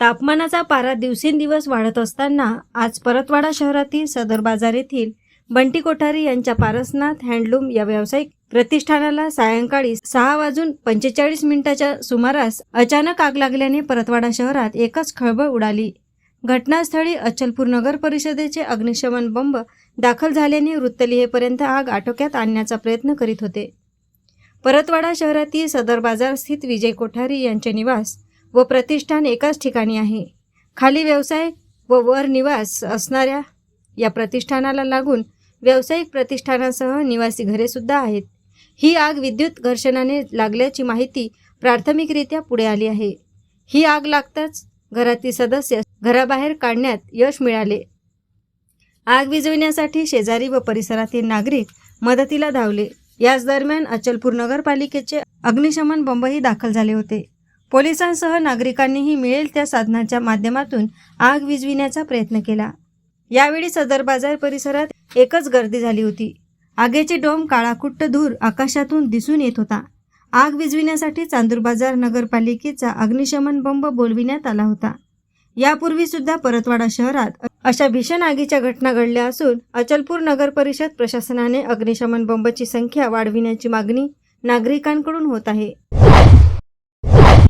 तापमानाचा पारा दिवसेंदिवस वाढत असताना आज परतवाडा शहरातील सदर बाजार येथील बंटी कोठारी यांच्या पारसनाथ हँडलूम या व्यावसायिक प्रतिष्ठानाला सायंकाळी सहा वाजून पंचेचाळीस मिनिटाच्या सुमारास अचानक आग लागल्याने परतवाडा शहरात एकच खळबळ उडाली. घटनास्थळी अचलपूर नगर परिषदेचे अग्निशमन बंब दाखल झाल्याने वृत्तलिहेपर्यंत आग आटोक्यात आणण्याचा प्रयत्न करीत होते. परतवाडा शहरातील सदर बाजार स्थित विजय कोठारी यांचे निवास व प्रतिष्ठान एकाच ठिकाणी आहे. खाली व्यवसाय व वर निवास असणाऱ्या या प्रतिष्ठानाला लागून व्यावसायिक प्रतिष्ठानासह निवासी घरे सुद्धा आहेत. ही आग विद्युत घर्षणाने लागल्याची माहिती प्राथमिकरित्या पुढे आली आहे. ही आग लागताच घरातील सदस्य घराबाहेर काढण्यात यश मिळाले. आग विजविण्यासाठी शेजारी व परिसरातील नागरिक मदतीला धावले. याच दरम्यान अचलपूर नगरपालिकेचे अग्निशमन बंबही दाखल झाले होते. पोलिसांसह नागरिकांनीही मिळेल त्या साधनाच्या माध्यमातून आग विझविण्याचा प्रयत्न केला. यावेळी सदर बाजार परिसरात एकच गर्दी झाली होती. आगीचे डोम काळाकुट्ट धूर आकाशातून दिसून येत होता. आग विझविण्यासाठी चांदूर बाजार नगरपालिकेचा अग्निशमन बंब बोलविण्यात आला होता. यापूर्वी सुद्धा परतवाडा शहरात अशा भीषण आगीच्या घटना घडल्या असून अचलपूर नगर परिषद प्रशासनाने अग्निशमन बंबची संख्या वाढविण्याची मागणी नागरिकांकडून होत आहे.